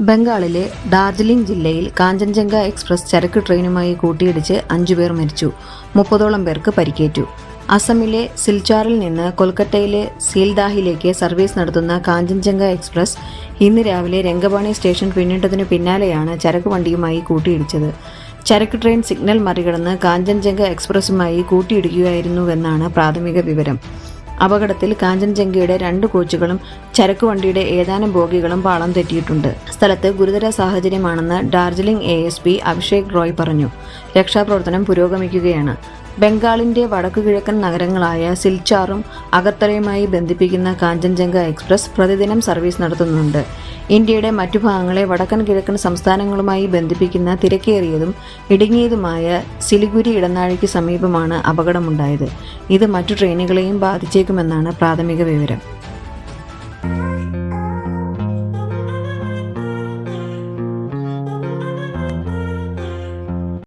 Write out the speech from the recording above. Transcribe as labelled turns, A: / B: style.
A: ബംഗാളിലെ ഡാർജിലിംഗ് ജില്ലയിൽ കാഞ്ചൻജംഗ എക്സ്പ്രസ് ചരക്ക് ട്രെയിനുമായി കൂട്ടിയിടിച്ച് അഞ്ചുപേർ മരിച്ചു. മുപ്പതോളം പേർക്ക് പരിക്കേറ്റു. അസമിലെ സിൽച്ചാറിൽ നിന്ന് കൊൽക്കത്തയിലെ സീൽദാഹിലേക്ക് സർവീസ് നടത്തുന്ന കാഞ്ചൻജംഗ എക്സ്പ്രസ് ഇന്ന് രാവിലെ രംഗപാണി സ്റ്റേഷൻ പിന്നിട്ടതിനു പിന്നാലെയാണ് ചരക്ക് വണ്ടിയുമായി കൂട്ടിയിടിച്ചത്. ചരക്ക് ട്രെയിൻ സിഗ്നൽ മറികടന്ന് കാഞ്ചൻജംഗ എക്സ്പ്രസുമായി കൂട്ടിയിടിക്കുകയായിരുന്നുവെന്നാണ് പ്രാഥമിക വിവരം. അപകടത്തിൽ കാഞ്ചൻജംഗയുടെ രണ്ട് കോച്ചുകളും ചരക്കുവണ്ടിയുടെ ഏതാനും ബോഗികളും പാളം തെറ്റിയിട്ടുണ്ട്. സ്ഥലത്ത് ഗുരുതര സാഹചര്യമാണെന്ന് Darjeeling A S P Abhishek Roy പറഞ്ഞു. രക്ഷാപ്രവർത്തനം പുരോഗമിക്കുകയാണ്. ബംഗാളിന്റെ വടക്കുകിഴക്കൻ നഗരങ്ങളായ സിൽച്ചാറും അഗർത്തലയുമായി ബന്ധിപ്പിക്കുന്ന കാഞ്ചൻജംഗ എക്സ്പ്രസ് പ്രതിദിനം സർവീസ് നടത്തുന്നുണ്ട്. ഇന്ത്യയുടെ മറ്റു ഭാഗങ്ങളെ വടക്കൻ കിഴക്കൻ സംസ്ഥാനങ്ങളുമായി ബന്ധിപ്പിക്കുന്ന തിരക്കേറിയതും ഇടുങ്ങിയതുമായ സിലിഗുരി ഇടനാഴിക്ക് സമീപമാണ് അപകടമുണ്ടായത്. ഇത് മറ്റു ട്രെയിനുകളെയും ബാധിച്ചേക്കുമെന്നാണ് പ്രാഥമിക വിവരം.